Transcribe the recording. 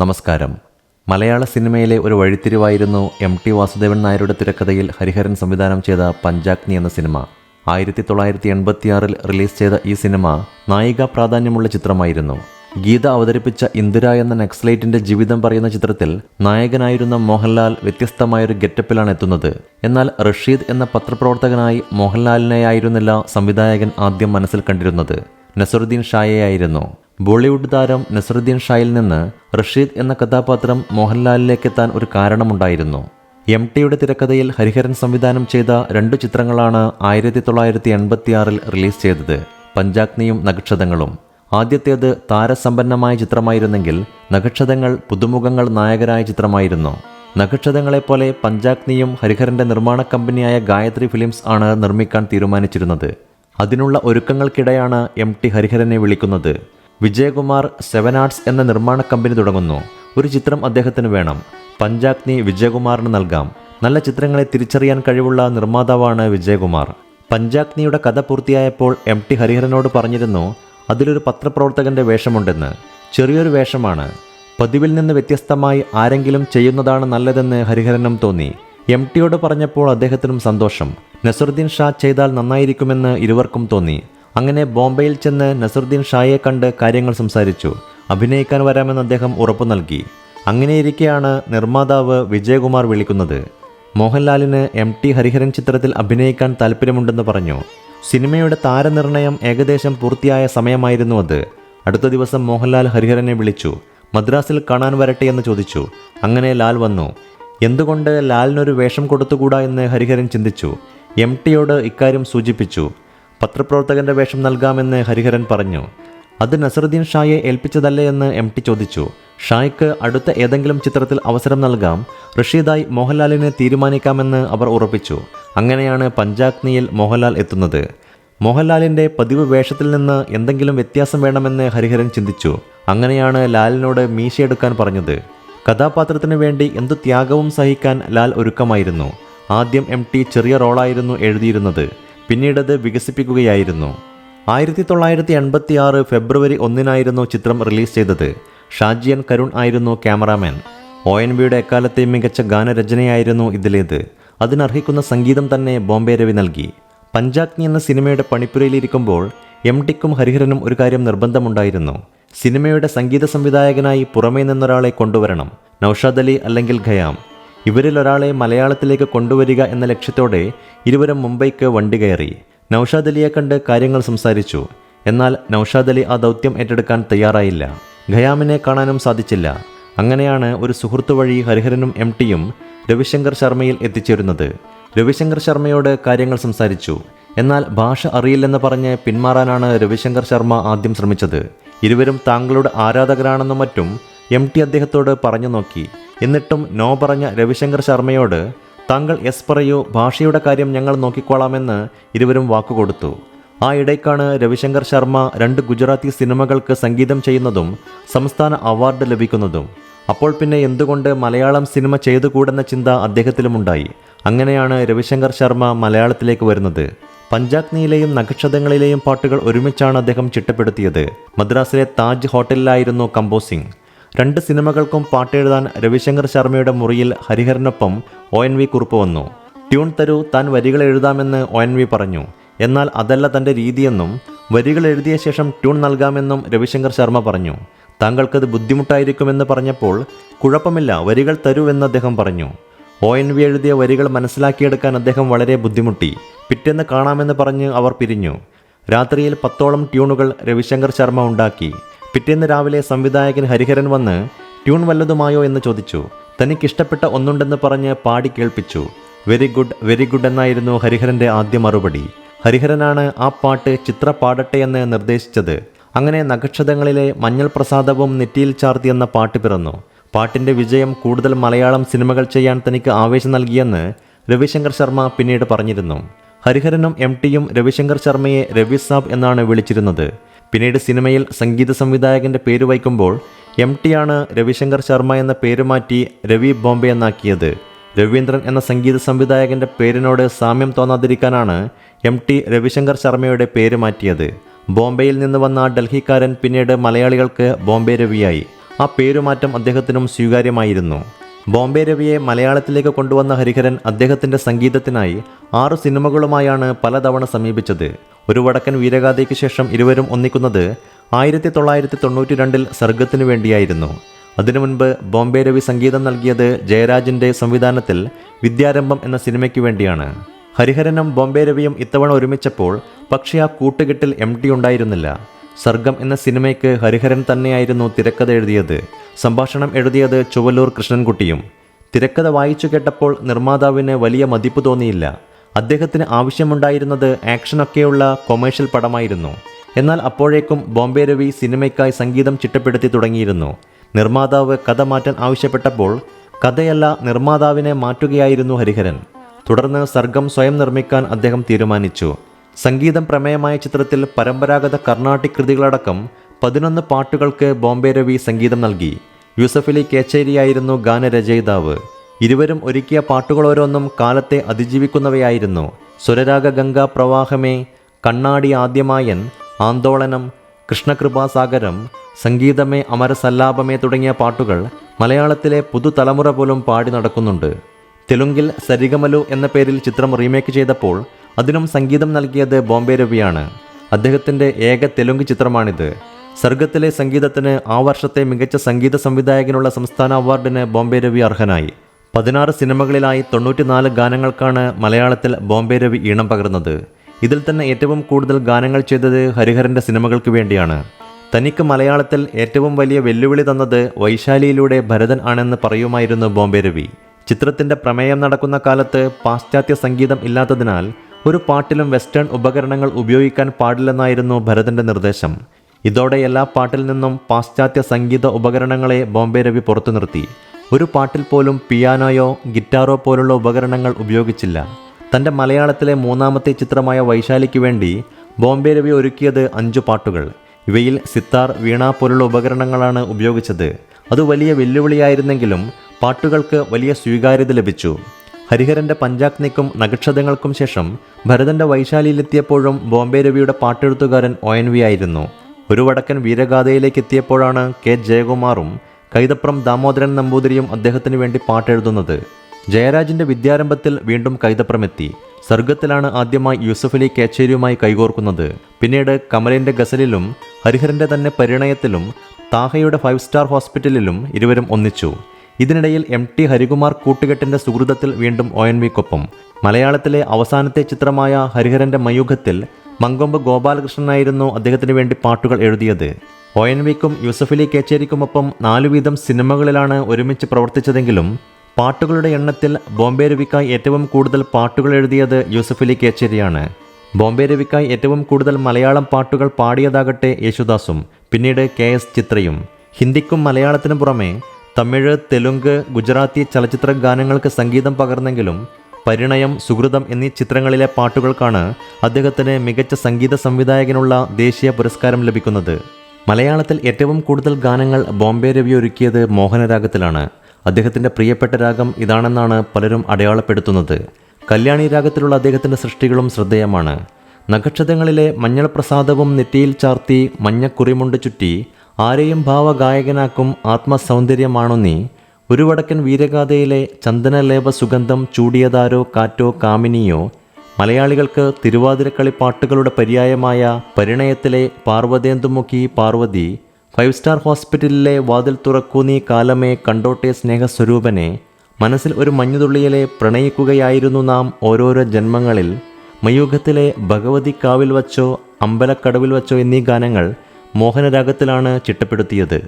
നമസ്കാരം. മലയാള സിനിമയിലെ ഒരു വഴിത്തിരിവായിരുന്നു എം ടി വാസുദേവൻ നായരുടെ തിരക്കഥയിൽ ഹരിഹരൻ സംവിധാനം ചെയ്ത പഞ്ചാഗ്നി എന്ന സിനിമ. ആയിരത്തി തൊള്ളായിരത്തി എൺപത്തിയാറിൽ റിലീസ് ചെയ്ത ഈ സിനിമ നായിക പ്രാധാന്യമുള്ള ചിത്രമായിരുന്നു. ഗീത അവതരിപ്പിച്ച ഇന്ദിര എന്ന നക്സലൈറ്റിന്റെ ജീവിതം പറയുന്ന ചിത്രത്തിൽ നായകനായിരുന്ന മോഹൻലാൽ വ്യത്യസ്തമായൊരു ഗെറ്റപ്പിലാണ് എത്തുന്നത്. എന്നാൽ റഷീദ് എന്ന പത്രപ്രവർത്തകനായി മോഹൻലാലിനെയായിരുന്നില്ല സംവിധായകൻ ആദ്യം മനസ്സിൽ കണ്ടിരുന്നത്. നസറുദ്ദീൻ ഷായെയായിരുന്നു. ബോളിവുഡ് താരം നസറുദ്ദീൻ ഷായിൽ നിന്ന് റഷീദ് എന്ന കഥാപാത്രം മോഹൻലാലിലേക്ക് എത്താൻ ഒരു കാരണമുണ്ടായിരുന്നു. എം ടിയുടെ തിരക്കഥയിൽ ഹരിഹരൻ സംവിധാനം ചെയ്ത രണ്ടു ചിത്രങ്ങളാണ് ആയിരത്തി തൊള്ളായിരത്തി എൺപത്തിയാറിൽ റിലീസ് ചെയ്തത്. പഞ്ചാഗ്നിയും നക്ഷതങ്ങളും ആദ്യത്തേത് താരസമ്പന്നമായ ചിത്രമായിരുന്നെങ്കിൽ നക്ഷതങ്ങൾ പുതുമുഖങ്ങൾ നായകരായ ചിത്രമായിരുന്നു. നക്ഷതങ്ങളെപ്പോലെ പഞ്ചാഗ്നിയും ഹരിഹരന്റെ നിർമ്മാണ കമ്പനിയായ ഗായത്രി ഫിലിംസ് ആണ് നിർമ്മിക്കാൻ തീരുമാനിച്ചിരുന്നത്. അതിനുള്ള ഒരുക്കങ്ങൾക്കിടെയാണ് എം ടി ഹരിഹരനെ വിളിക്കുന്നത്. വിജയകുമാർ സെവൻ ആർട്സ് എന്ന നിർമ്മാണ കമ്പനി തുടങ്ങുന്നു. ഒരു ചിത്രം അദ്ദേഹത്തിന് വേണം. പഞ്ചാഗ്നി വിജയകുമാറിന് നൽകാം. നല്ല ചിത്രങ്ങളെ തിരിച്ചറിയാൻ കഴിവുള്ള നിർമ്മാതാവാണ് വിജയകുമാർ. പഞ്ചാഗ്നിയുടെ കഥ പൂർത്തിയായപ്പോൾ എം ടി ഹരിഹരനോട് പറഞ്ഞിരുന്നു അതിലൊരു പത്രപ്രവർത്തകന്റെ വേഷമുണ്ടെന്ന്. ചെറിയൊരു വേഷമാണ്. പതിവിൽ നിന്ന് വ്യത്യസ്തമായി ആരെങ്കിലും ചെയ്യുന്നതാണ് നല്ലതെന്ന് ഹരിഹരനും തോന്നി. എം ടിയോട് പറഞ്ഞപ്പോൾ അദ്ദേഹത്തിനും സന്തോഷം. നസറുദ്ദീൻ ഷാ ചെയ്താൽ നന്നായിരിക്കുമെന്ന് ഇരുവർക്കും തോന്നി. അങ്ങനെ ബോംബെയിൽ ചെന്ന് നസറുദ്ദീൻ ഷായെ കണ്ട് കാര്യങ്ങൾ സംസാരിച്ചു. അഭിനയിക്കാൻ വരാമെന്ന് അദ്ദേഹം ഉറപ്പു നൽകി. അങ്ങനെയിരിക്കെയാണ് നിർമ്മാതാവ് വിജയകുമാർ വിളിക്കുന്നത്. മോഹൻലാലിന് എം ടി ഹരിഹരൻ ചിത്രത്തിൽ അഭിനയിക്കാൻ താല്പര്യമുണ്ടെന്ന് പറഞ്ഞു. സിനിമയുടെ താരനിർണയം ഏകദേശം പൂർത്തിയായ സമയമായിരുന്നു അത്. അടുത്ത ദിവസം മോഹൻലാൽ ഹരിഹരനെ വിളിച്ചു. മദ്രാസിൽ കാണാൻ വരട്ടെ എന്ന് ചോദിച്ചു. അങ്ങനെ ലാൽ വന്നു. എന്തുകൊണ്ട് ലാലിനൊരു വേഷം കൊടുത്തുകൂടാ എന്ന് ഹരിഹരൻ ചിന്തിച്ചു. എം ടിയോട് ഇക്കാര്യം സൂചിപ്പിച്ചു. പത്രപ്രവർത്തകന്റെ വേഷം നൽകാമെന്ന് ഹരിഹരൻ പറഞ്ഞു. അത് നസറുദ്ദീൻ ഷായെ ഏൽപ്പിച്ചതല്ലേ എന്ന് എം ടി ചോദിച്ചു. ഷായ്ക്ക് അടുത്ത ഏതെങ്കിലും ചിത്രത്തിൽ അവസരം നൽകാം. റഷീദായി മോഹൻലാലിനെ തീരുമാനിക്കാമെന്ന് അവർ ഉറപ്പിച്ചു. അങ്ങനെയാണ് പഞ്ചാഗ്നിയിൽ മോഹൻലാൽ എത്തുന്നത്. മോഹൻലാലിന്റെ പതിവ് വേഷത്തിൽ നിന്ന് എന്തെങ്കിലും വ്യത്യാസം വേണമെന്ന് ഹരിഹരൻ ചിന്തിച്ചു. അങ്ങനെയാണ് ലാലിനോട് മീശയെടുക്കാൻ പറഞ്ഞത്. കഥാപാത്രത്തിന് വേണ്ടി എന്തു ത്യാഗവും സഹിക്കാൻ ലാൽ ഒരുക്കമായിരുന്നു. ആദ്യം എം ടി ചെറിയ റോളായിരുന്നു എഴുതിയിരുന്നത്. പിന്നീടത് വികസിപ്പിക്കുകയായിരുന്നു. ആയിരത്തി തൊള്ളായിരത്തി എൺപത്തി ആറ് ഫെബ്രുവരി ഒന്നിനായിരുന്നു ചിത്രം റിലീസ് ചെയ്തത്. ഷാജിയൻ കരുൺ ആയിരുന്നു ക്യാമറാമാൻ. ഒ എൻ വിയുടെ എക്കാലത്തെ മികച്ച ഗാനരചനയായിരുന്നു ഇതിലേത്. അതിനർഹിക്കുന്ന സംഗീതം തന്നെ ബോംബെ രവി നൽകി. പഞ്ചാഗ്നി എന്ന സിനിമയുടെ പണിപ്പുരയിലിരിക്കുമ്പോൾ എം ടിക്കും ഹരിഹരനും ഒരു കാര്യം നിർബന്ധമുണ്ടായിരുന്നു. സിനിമയുടെ സംഗീത സംവിധായകനായി പുറമേ നിന്നൊരാളെ കൊണ്ടുവരണം. നൌഷാദ് അലി അല്ലെങ്കിൽ ഖയാം. ഇവരിൽ ഒരാളെ മലയാളത്തിലേക്ക് കൊണ്ടുവരിക എന്ന ലക്ഷ്യത്തോടെ ഇരുവരും മുംബൈക്ക് വണ്ടി കയറി. നൌഷാദ് അലിയെ കണ്ട് കാര്യങ്ങൾ സംസാരിച്ചു. എന്നാൽ നൌഷാദ് അലി ആ ദൗത്യം ഏറ്റെടുക്കാൻ തയ്യാറായില്ല. ഖയാമിനെ കാണാനും സാധിച്ചില്ല. അങ്ങനെയാണ് ഒരു സുഹൃത്തു വഴി ഹരിഹരനും എം ടിയും രവിശങ്കർ ശർമ്മയിൽ എത്തിച്ചേരുന്നത്. രവിശങ്കർ ശർമ്മയോട് കാര്യങ്ങൾ സംസാരിച്ചു. എന്നാൽ ഭാഷ അറിയില്ലെന്ന് പറഞ്ഞ് പിന്മാറാനാണ് രവിശങ്കർ ശർമ്മ ആദ്യം ശ്രമിച്ചത്. ഇരുവരും താങ്കളുടെ ആരാധകരാണെന്നും മറ്റും എം ടി അദ്ദേഹത്തോട് പറഞ്ഞു നോക്കി. എന്നിട്ടും നോ പറഞ്ഞ രവിശങ്കർ ശർമ്മയോട് താങ്കൾ എസ് പറയൂ ഭാഷയുടെ കാര്യം ഞങ്ങൾ നോക്കിക്കോളാമെന്ന് ഇരുവരും വാക്കുകൊടുത്തു. ആ ഇടയ്ക്കാണ് രവിശങ്കർ ശർമ്മ രണ്ട് ഗുജറാത്തി സിനിമകൾക്ക് സംഗീതം ചെയ്യുന്നതും സംസ്ഥാന അവാർഡ് ലഭിക്കുന്നതും. അപ്പോൾ പിന്നെ എന്തുകൊണ്ട് മലയാളം സിനിമ ചെയ്തുകൂടെന്ന ചിന്ത അദ്ദേഹത്തിലുമുണ്ടായി. അങ്ങനെയാണ് രവിശങ്കർ ശർമ്മ മലയാളത്തിലേക്ക് വരുന്നത്. പഞ്ചാഗ്നിയിലെയും നക്ഷതങ്ങളിലെയും പാട്ടുകൾ ഒരുമിച്ചാണ് അദ്ദേഹം ചിട്ടപ്പെടുത്തിയത്. മദ്രാസിലെ താജ് ഹോട്ടലിലായിരുന്നു കമ്പോസിംഗ്. രണ്ട് സിനിമകൾക്കും പാട്ടെഴുതാൻ രവിശങ്കർ ശർമ്മയുടെ മുറിയിൽ ഹരിഹരനൊപ്പം ഒ എൻ വി കുറിപ്പ് വന്നു. ട്യൂൺ തരൂ താൻ വരികൾ എഴുതാമെന്ന് ഒ എൻ വി പറഞ്ഞു. എന്നാൽ അതല്ല തന്റെ രീതിയെന്നും വരികൾ എഴുതിയ ശേഷം ട്യൂൺ നൽകാമെന്നും രവിശങ്കർ ശർമ്മ പറഞ്ഞു. താങ്കൾക്കത് ബുദ്ധിമുട്ടായിരിക്കുമെന്ന് പറഞ്ഞപ്പോൾ കുഴപ്പമില്ല വരികൾ തരൂ എന്ന് അദ്ദേഹം പറഞ്ഞു. ഒ എൻ വി എഴുതിയ വരികൾ മനസ്സിലാക്കിയെടുക്കാൻ അദ്ദേഹം വളരെ ബുദ്ധിമുട്ടി. പിറ്റേന്ന് കാണാമെന്ന് പറഞ്ഞ് അവർ പിരിഞ്ഞു. രാത്രിയിൽ പത്തോളം ട്യൂണുകൾ രവിശങ്കർ ശർമ്മ ഉണ്ടാക്കി. പിറ്റേന്ന് രാവിലെ സംവിധായകൻ ഹരിഹരൻ വന്ന് ട്യൂൺ വല്ലതുമായോ? എന്ന് ചോദിച്ചു. തനിക്കിഷ്ടപ്പെട്ട ഒന്നുണ്ടെന്ന് പറഞ്ഞ് പാടി കേൾപ്പിച്ചു. വെരി ഗുഡ് വെരി ഗുഡ് എന്നായിരുന്നു ഹരിഹരന്റെ ആദ്യ മറുപടി. ഹരിഹരനാണ് ആ പാട്ട് ചിത്ര പാടട്ടെ എന്ന് നിർദ്ദേശിച്ചത്. അങ്ങനെ നക്ഷതങ്ങളിലെ മഞ്ഞൾ പ്രസാദവും നെറ്റിയിൽ ചാർത്തി എന്ന പാട്ട് പിറന്നു. പാട്ടിന്റെ വിജയം കൂടുതൽ മലയാളം സിനിമകൾ ചെയ്യാൻ തനിക്ക് ആവേശം നൽകിയെന്ന് രവിശങ്കർ ശർമ്മ പിന്നീട് പറഞ്ഞിരുന്നു. ഹരിഹരനും എം ടിയും രവിശങ്കർ ശർമ്മയെ രവി സാബ് എന്നാണ് വിളിച്ചിരുന്നത്. പിന്നീട് സിനിമയിൽ സംഗീത സംവിധായകന്റെ പേര് വയ്ക്കുമ്പോൾ എം ടിയാണ് രവിശങ്കർ ശർമ്മ എന്ന പേര് മാറ്റി രവി ബോംബെ എന്നാക്കിയത്. രവീന്ദ്രൻ എന്ന സംഗീത സംവിധായകന്റെ പേരിനോട് സാമ്യം തോന്നാതിരിക്കാനാണ് എം ടി രവിശങ്കർ ശർമ്മയുടെ പേര് മാറ്റിയത്. ബോംബെയിൽ നിന്ന് വന്ന ഡൽഹിക്കാരൻ പിന്നീട് മലയാളികൾക്ക് ബോംബെ രവിയായി. ആ പേരുമാറ്റം അദ്ദേഹത്തിനും സ്വീകാര്യമായിരുന്നു. ബോംബെ രവിയെ മലയാളത്തിലേക്ക് കൊണ്ടുവന്ന ഹരിഹരൻ അദ്ദേഹത്തിന്റെ സംഗീതത്തിനായി ആറു സിനിമകളുമായാണ് പലതവണ സമീപിച്ചത്. ഒരു വടക്കൻ വീരഗാഥയ്ക്ക് ശേഷം ഇരുവരും ഒന്നിക്കുന്നത് ആയിരത്തി തൊള്ളായിരത്തി തൊണ്ണൂറ്റി രണ്ടിൽ സർഗത്തിനു വേണ്ടിയായിരുന്നു. അതിനു മുൻപ് ബോംബെ രവി സംഗീതം നൽകിയത് ജയരാജിന്റെ സംവിധാനത്തിൽ വിദ്യാരംഭം എന്ന സിനിമയ്ക്ക് വേണ്ടിയാണ്. ഹരിഹരനും ബോംബെ രവിയും ഇത്തവണ ഒരുമിച്ചപ്പോൾ പക്ഷേ ആ കൂട്ടുകെട്ടിൽ എം ടി ഉണ്ടായിരുന്നില്ല. സർഗം എന്ന സിനിമയ്ക്ക് ഹരിഹരൻ തന്നെയായിരുന്നു തിരക്കഥ എഴുതിയത്. സംഭാഷണം എഴുതിയത് ചുവല്ലൂർ കൃഷ്ണൻകുട്ടിയും. തിരക്കഥ വായിച്ചു കേട്ടപ്പോൾ നിർമ്മാതാവിന് വലിയ മതിപ്പ് തോന്നിയില്ല. അദ്ദേഹത്തിന് ആവശ്യമുണ്ടായിരുന്നത് ആക്ഷനൊക്കെയുള്ള കൊമേഴ്ഷ്യൽ പടമായിരുന്നു. എന്നാൽ അപ്പോഴേക്കും ബോംബെ രവി സിനിമയ്ക്കായി സംഗീതം ചിട്ടപ്പെടുത്തി തുടങ്ങിയിരുന്നു. നിർമ്മാതാവ് കഥ മാറ്റാൻ ആവശ്യപ്പെട്ടപ്പോൾ കഥയല്ല നിർമ്മാതാവിനെ മാറ്റുകയായിരുന്നു ഹരിഹരൻ. തുടർന്ന് സർഗം സ്വയം നിർമ്മിക്കാൻ അദ്ദേഹം തീരുമാനിച്ചു. സംഗീതം പ്രമേയമായ ചിത്രത്തിൽ പരമ്പരാഗത കർണാട്ടിക് കൃതികളടക്കം പതിനൊന്ന് പാട്ടുകൾക്ക് ബോംബെ രവി സംഗീതം നൽകി. യൂസഫലി കേച്ചേരിയായിരുന്നു ഗാനരചയിതാവ്. ഇരുവരും ഒരുക്കിയ പാട്ടുകളോരോന്നും കാലത്തെ അതിജീവിക്കുന്നവയായിരുന്നു. സ്വരരാഗ ഗംഗാ പ്രവാഹമേ കണ്ണാടി ആദ്യമായൻ ആന്തോളനം കൃഷ്ണകൃപാസാഗരം സംഗീതമേ അമരസല്ലാപമേ തുടങ്ങിയ പാട്ടുകൾ മലയാളത്തിലെ പുതുതലമുറ പോലും പാടി നടക്കുന്നുണ്ട്. തെലുങ്കിൽ സരിഗമലു എന്ന പേരിൽ ചിത്രം റീമേക്ക് ചെയ്തപ്പോൾ അതിനും സംഗീതം നൽകിയത് ബോംബെ രവിയാണ്. അദ്ദേഹത്തിന്റെ ഏക തെലുങ്ക് ചിത്രമാണിത്. സർഗത്തിലെ സംഗീതത്തിന് ആ വർഷത്തെ മികച്ച സംഗീത സംവിധായകനുള്ള സംസ്ഥാന അവാർഡിന് ബോംബെ രവി അർഹനായി. പതിനാറ് സിനിമകളിലായി തൊണ്ണൂറ്റിനാല് ഗാനങ്ങൾക്കാണ് മലയാളത്തിൽ ബോംബെ രവി ഈണം പകർന്നത്. ഇതിൽ തന്നെ ഏറ്റവും കൂടുതൽ ഗാനങ്ങൾ ചെയ്തത് ഹരിഹരന്റെ സിനിമകൾക്ക് വേണ്ടിയാണ്. തനിക്ക് മലയാളത്തിൽ ഏറ്റവും വലിയ വെല്ലുവിളി തന്നത് വൈശാലിയിലൂടെ ഭരതൻ ആണെന്ന് പറയുമായിരുന്നു ബോംബെ രവി. ചിത്രത്തിന്റെ പ്രമേയം നടക്കുന്ന കാലത്ത് പാശ്ചാത്യ സംഗീതം ഇല്ലാത്തതിനാൽ ഒരു പാട്ടിലും വെസ്റ്റേൺ ഉപകരണങ്ങൾ ഉപയോഗിക്കാൻ പാടില്ലെന്നായിരുന്നു ഭരതന്റെ നിർദ്ദേശം. ഇതോടെ എല്ലാ പാട്ടിൽ നിന്നും പാശ്ചാത്യ സംഗീത ഉപകരണങ്ങളെ ബോംബെ രവി പുറത്തു നിർത്തി ഒരു പാട്ടിൽ പോലും പിയാനോയോ ഗിറ്റാറോ പോലുള്ള ഉപകരണങ്ങൾ ഉപയോഗിച്ചില്ല. തന്റെ മലയാളത്തിലെ മൂന്നാമത്തെ ചിത്രമായ വൈശാലിക്ക് വേണ്ടി ബോംബെ രവി ഒരുക്കിയത് അഞ്ചു പാട്ടുകൾ. ഇവയിൽ സിത്താർ വീണ പോലുള്ള ഉപകരണങ്ങളാണ് ഉപയോഗിച്ചത്. അത് വലിയ വെല്ലുവിളിയായിരുന്നെങ്കിലും പാട്ടുകൾക്ക് വലിയ സ്വീകാര്യത ലഭിച്ചു. ഹരിഹരന്റെ പഞ്ചാഗ്നിക്കും നക്ഷതങ്ങൾക്കും ശേഷം ഭരതന്റെ വൈശാലിയിലെത്തിയപ്പോഴും ബോംബെ രവിയുടെ പാട്ടെഴുത്തുകാരൻ ഒ എൻ വി ആയിരുന്നു. ഒരു വടക്കൻ വീരഗാഥയിലേക്ക് എത്തിയപ്പോഴാണ് കെ ജയകുമാറും കൈതപ്രം ദാമോദരൻ നമ്പൂതിരിയും അദ്ദേഹത്തിന് വേണ്ടി പാട്ടെഴുതുന്നത്. ജയരാജിന്റെ വിദ്യാരംഭത്തിൽ വീണ്ടും കൈതപ്രമെത്തി സർഗത്തിലാണ് ആദ്യമായി യൂസഫലി കേച്ചേരിയുമായി കൈകോർക്കുന്നത്. പിന്നീട് കമലിന്റെ ഗസലിലും ഹരിഹരന്റെ തന്നെ പരിണയത്തിലും താഹയുടെ ഫൈവ് സ്റ്റാർ ഹോസ്പിറ്റലിലും ഇരുവരും ഒന്നിച്ചു. ഇതിനിടയിൽ എം ടി ഹരികുമാർ കൂട്ടുകെട്ടിന്റെ സുഹൃതത്തിൽ വീണ്ടും ഒ എൻ വിക്കൊപ്പം. മലയാളത്തിലെ അവസാനത്തെ ചിത്രമായ ഹരിഹരന്റെ മയൂഖത്തിൽ മങ്കൊമ്പ് ഗോപാലകൃഷ്ണനായിരുന്നു അദ്ദേഹത്തിന് വേണ്ടി പാട്ടുകൾ എഴുതിയത്. ഒ എൻ വിക്കും യൂസഫലി കേച്ചേരിക്കുമൊപ്പം നാലു വീതം സിനിമകളിലാണ് ഒരുമിച്ച് പ്രവർത്തിച്ചതെങ്കിലും പാട്ടുകളുടെ എണ്ണത്തിൽ ബോംബെ രവിക്കായി ഏറ്റവും കൂടുതൽ പാട്ടുകൾ എഴുതിയത് യൂസഫലി കേച്ചേരിയാണ്. ബോംബെ രവിക്കായി ഏറ്റവും കൂടുതൽ മലയാളം പാട്ടുകൾ പാടിയതാകട്ടെ യേശുദാസും പിന്നീട് കെ എസ് ചിത്രയും. ഹിന്ദിക്കും മലയാളത്തിനും പുറമെ തമിഴ് തെലുങ്ക് ഗുജറാത്തി ചലച്ചിത്ര ഗാനങ്ങൾക്ക് സംഗീതം പകർന്നെങ്കിലും പരിണയം സുഹൃതം എന്നീ ചിത്രങ്ങളിലെ പാട്ടുകൾക്കാണ് അദ്ദേഹത്തിന് മികച്ച സംഗീത സംവിധായകനുള്ള ദേശീയ പുരസ്കാരം ലഭിക്കുന്നത്. മലയാളത്തിൽ ഏറ്റവും കൂടുതൽ ഗാനങ്ങൾ ബോംബെ രവി ഒരുക്കിയത് മോഹനരാഗത്തിലാണ് അദ്ദേഹത്തിന്റെ പ്രിയപ്പെട്ട രാഗം ഇതാണെന്നാണ് പലരും അടയാളപ്പെടുത്തുന്നത്. കല്യാണി രാഗത്തിലുള്ള അദ്ദേഹത്തിന്റെ സൃഷ്ടികളും ശ്രദ്ധേയമാണ്. നക്ഷത്രങ്ങളിലെ മഞ്ഞൾ പ്രസാദവും നെറ്റിയിൽ ചാർത്തി മഞ്ഞക്കുറിമുണ്ട് ചുറ്റി ആരെയും ഭാവഗായകനാക്കും ആത്മസൗന്ദര്യമാണു നീ? ഒരു വടക്കൻ വീരഗാഥയിലെ ചന്ദനലേപ സുഗന്ധം ചൂടിയതാരോ കാറ്റോ കാമിനിയോ? മലയാളികൾക്ക് തിരുവാതിരക്കളി പാട്ടുകളുടെ പര്യായമായ പരിണയത്തിലെ പാർവതേന്ദുമുഖി പാർവതി ഫൈവ് സ്റ്റാർ ഹോസ്പിറ്റലിലെ വാതിൽ തുറക്കൂ നീ കാലമേ കണ്ടോട്ടെ സ്നേഹസ്വരൂപനെ മനസ്സിൽ ഒരു മഞ്ഞുതുള്ളിയിലെ പ്രണയിക്കുകയായിരുന്നു നാം ഓരോരോ ജന്മങ്ങളിൽ. മയൂഖത്തിലെ ഭഗവതി കാവിൽ വച്ചോ അമ്പലക്കടവിൽ വച്ചോ എന്നീ ഗാനങ്ങൾ മോഹനരാഗത്തിലാണ് ചിട്ടപ്പെടുത്തിയത്.